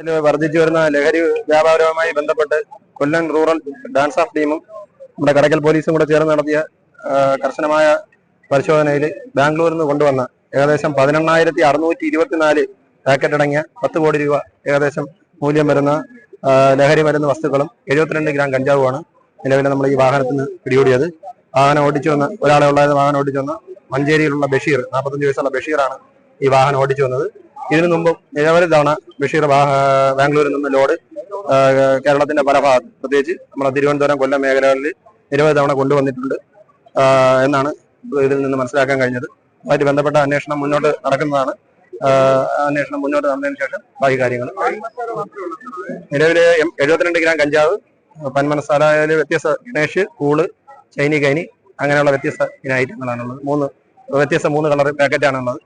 വർദ്ധിച്ചു വരുന്ന ലഹരി വ്യാപാരവുമായി ബന്ധപ്പെട്ട് കൊല്ലം റൂറൽ ഡാൻസ് ഓഫ് ടീമും നമ്മുടെ കടക്കൽ പോലീസും കൂടെ ചേർന്ന് നടത്തിയ കർശനമായ പരിശോധനയിൽ ബാംഗ്ലൂരിൽ നിന്ന് കൊണ്ടുവന്ന ഏകദേശം പതിനെണ്ണായിരത്തി അറുന്നൂറ്റി ഇരുപത്തിനാല് പാക്കറ്റ് അടങ്ങിയ പത്ത് കോടി രൂപ ഏകദേശം മൂല്യം വരുന്ന ലഹരി മരുന്ന് വസ്തുക്കളും എഴുപത്തിരണ്ട് ഗ്രാം കഞ്ചാവുമാണ് നിലവിൽ നമ്മൾ ഈ വാഹനത്തിന് പിടികൂടിയത്. വാഹനം ഓടിച്ചു വന്ന ഒരാളെ ഉള്ളായത് വാഹനം ഓടിച്ചു വന്ന മഞ്ചേരിയിലുള്ള ബഷീർ നാൽപ്പത്തഞ്ച് വയസ്സുള്ള ബഷീറാണ് ഈ വാഹനം ഓടിച്ചു വന്നത്. ഇതിനു മുമ്പ് നിരവധി തവണ ബഷീർ ബാംഗ്ലൂരിൽ നിന്ന് ലോഡ് കേരളത്തിന്റെ പല ഭാഗത്ത് പ്രത്യേകിച്ച് നമ്മുടെ തിരുവനന്തപുരം കൊല്ലം മേഖലകളിൽ നിരവധി തവണ കൊണ്ടുവന്നിട്ടുണ്ട്. എന്നാണ് ഇതിൽ നിന്ന് മനസ്സിലാക്കാൻ കഴിഞ്ഞത്. അതുമായിട്ട് ബന്ധപ്പെട്ട അന്വേഷണം മുന്നോട്ട് നടക്കുന്നതാണ്. അന്വേഷണം മുന്നോട്ട് നടന്നതിന് ശേഷം ബാക്കി കാര്യങ്ങൾ. നിലവിലെ എഴുപത്തിരണ്ട് ഗ്രാം കഞ്ചാവ് പന്മനസാലയിൽ വ്യത്യസ്ത ഗണേഷ് കൂൾ ചൈനി കൈനി അങ്ങനെയുള്ള വ്യത്യസ്ത ഇന ഐറ്റങ്ങളാണുള്ളത് മൂന്ന് വ്യത്യസ്ത മൂന്ന് കളർ പാക്കറ്റാണുള്ളത്.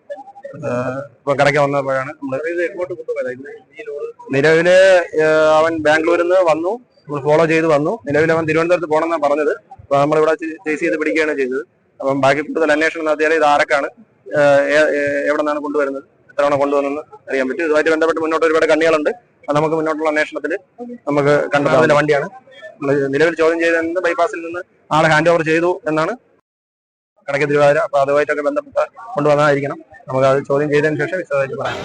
കടയ്ക്ക് വന്നപ്പോഴാണ് നിലവിൽ അവൻ ബാംഗ്ലൂരിൽ നിന്ന് വന്നു. നമ്മൾ ഫോളോ ചെയ്ത് വന്നു. നിലവിൽ അവൻ തിരുവനന്തപുരത്ത് പോകണമെന്നാണ് പറഞ്ഞത്. അപ്പൊ നമ്മളിവിടെ ചേസ് ചെയ്ത് പിടിക്കുകയാണ് ചെയ്തത്. അപ്പം ബാക്കി കൂടുതൽ അന്വേഷണം നടത്തിയാൽ ഇത് ആരൊക്കെയാണ് എവിടെ നിന്നാണ് കൊണ്ടുവരുന്നത് എത്ര തവണ കൊണ്ടുവന്നെന്ന് അറിയാൻ പറ്റും. ഇതുമായിട്ട് ബന്ധപ്പെട്ട് മുന്നോട്ട് ഒരുപാട് കണ്ണികളുണ്ട്. അത് നമുക്ക് മുന്നോട്ടുള്ള അന്വേഷണത്തിൽ നമുക്ക് കണ്ടെത്താവുന്ന വണ്ടിയാണ്. നമ്മൾ നിലവിൽ ചോദ്യം ചെയ്തത് ബൈപ്പാസിൽ നിന്ന് ആളെ ഹാൻഡ് ഓവർ ചെയ്തു എന്നാണ് കടയ്ക്ക് തിരുവാതിര അപ്പൊ അതുമായിട്ടൊക്കെ ബന്ധപ്പെട്ട് കൊണ്ടുവന്നതായിരിക്കണം. നമുക്ക് അത് ചോദ്യം ചെയ്തതിന് ശേഷം വിശദമായിട്ട് പറയാം.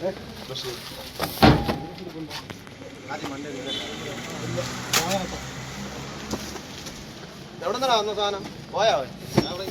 എവിടെ വന്ന സാധനം? പോയാ? അവിടെ